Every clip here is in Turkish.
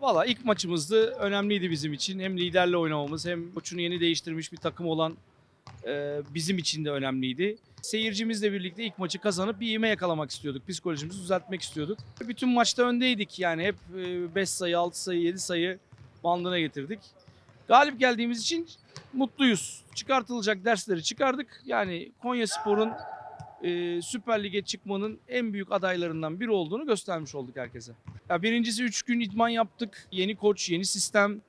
Valla ilk maçımızdı. Önemliydi bizim için. Hem liderle oynamamız hem koçunu yeni değiştirmiş bir takım olan e, bizim için de önemliydi. Seyircimizle birlikte ilk maçı kazanıp bir ivme yakalamak istiyorduk. Psikolojimizi düzeltmek istiyorduk. Bütün maçta öndeydik yani. Hep 5 sayı, 6 sayı, 7 sayı bandına getirdik. Galip geldiğimiz için mutluyuz. Çıkartılacak dersleri çıkardık. Yani Konya Spor'un e, Süper Lig'e çıkmanın en büyük adaylarından biri olduğunu göstermiş olduk herkese. Ya birincisi 3 gün idman yaptık. Yeni koç, yeni sistem.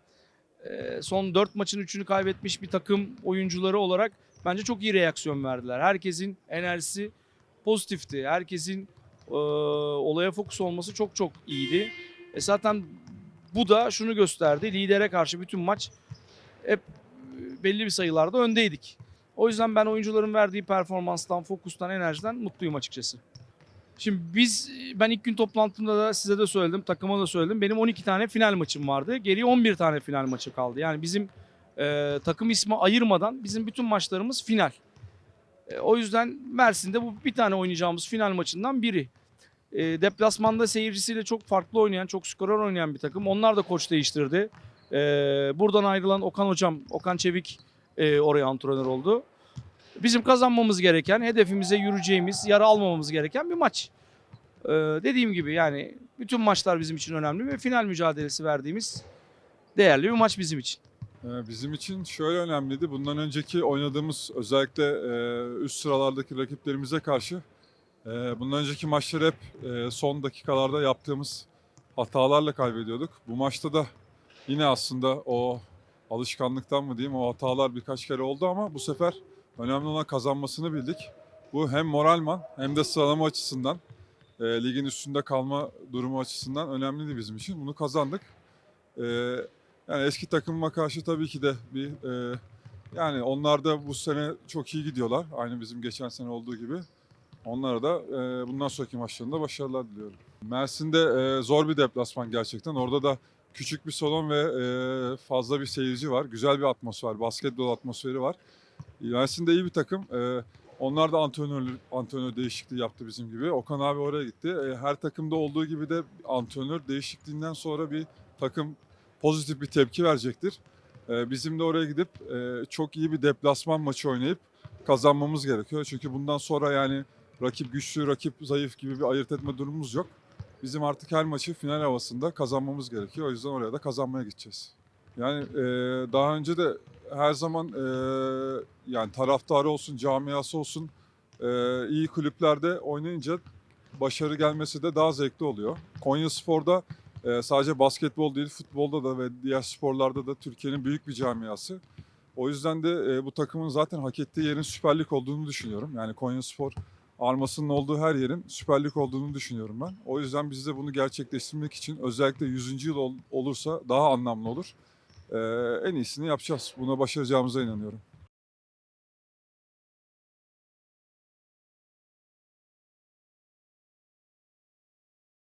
Ee, son 4 maçın 3'ünü kaybetmiş bir takım oyuncuları olarak bence çok iyi reaksiyon verdiler. Herkesin enerjisi pozitifti. Herkesin e, olaya fokus olması çok çok iyiydi. E zaten bu da şunu gösterdi. Lidere karşı bütün maç hep e, belli bir sayılarda öndeydik. O yüzden ben oyuncuların verdiği performanstan, fokustan, enerjiden mutluyum açıkçası. Şimdi biz ben ilk gün toplantımda da size de söyledim, takıma da söyledim. Benim 12 tane final maçım vardı. Geriye 11 tane final maçı kaldı. Yani bizim e, takım ismi ayırmadan bizim bütün maçlarımız final. E, o yüzden Mersin'de bu bir tane oynayacağımız final maçından biri. E, deplasmanda seyircisiyle çok farklı oynayan, çok skorer oynayan bir takım. Onlar da koç değiştirdi. E, buradan ayrılan Okan Hocam, Okan Çevik e, oraya antrenör oldu. Bizim kazanmamız gereken, hedefimize yürüyeceğimiz, yara almamamız gereken bir maç. Ee, dediğim gibi yani bütün maçlar bizim için önemli ve final mücadelesi verdiğimiz değerli bir maç bizim için. Ee, Bizim için şöyle önemliydi. Bundan önceki oynadığımız özellikle e, üst sıralardaki rakiplerimize karşı e, bundan önceki maçları hep e, son dakikalarda yaptığımız hatalarla kaybediyorduk. Bu maçta da yine aslında o alışkanlıktan mı diyeyim o hatalar birkaç kere oldu ama bu sefer önemli olan kazanmasını bildik. Bu hem moralman hem de sıralama açısından e, ligin üstünde kalma durumu açısından önemliydi bizim için. Bunu kazandık. E, yani eski takımıma karşı tabii ki de bir e, yani onlar da bu sene çok iyi gidiyorlar. Aynı bizim geçen sene olduğu gibi. Onlara da e, bundan sonraki maçlarında başarılar diliyorum. Mersin'de e, zor bir deplasman gerçekten. Orada da küçük bir salon ve e, fazla bir seyirci var. Güzel bir atmosfer, basketbol atmosferi var. Mersin'de iyi bir takım. E, onlar da antrenör, antrenör değişikliği yaptı bizim gibi. Okan abi oraya gitti. E, her takımda olduğu gibi de antrenör değişikliğinden sonra bir takım pozitif bir tepki verecektir. Ee, Bizim de oraya gidip e, çok iyi bir deplasman maçı oynayıp kazanmamız gerekiyor. Çünkü bundan sonra yani rakip güçlü, rakip zayıf gibi bir ayırt etme durumumuz yok. Bizim artık her maçı final havasında kazanmamız gerekiyor. O yüzden oraya da kazanmaya gideceğiz. Yani e, daha önce de her zaman e, yani taraftarı olsun, camiası olsun e, iyi kulüplerde oynayınca başarı gelmesi de daha zevkli oluyor. Konya Spor'da ee, sadece basketbol değil, futbolda da ve diğer sporlarda da Türkiye'nin büyük bir camiası. O yüzden de e, bu takımın zaten hak ettiği yerin Süper Lig olduğunu düşünüyorum. Yani Konya Spor armasının olduğu her yerin Süper Lig olduğunu düşünüyorum ben. O yüzden biz de bunu gerçekleştirmek için özellikle 100. yıl ol- olursa daha anlamlı olur. Ee, en iyisini yapacağız. Buna başaracağımıza inanıyorum.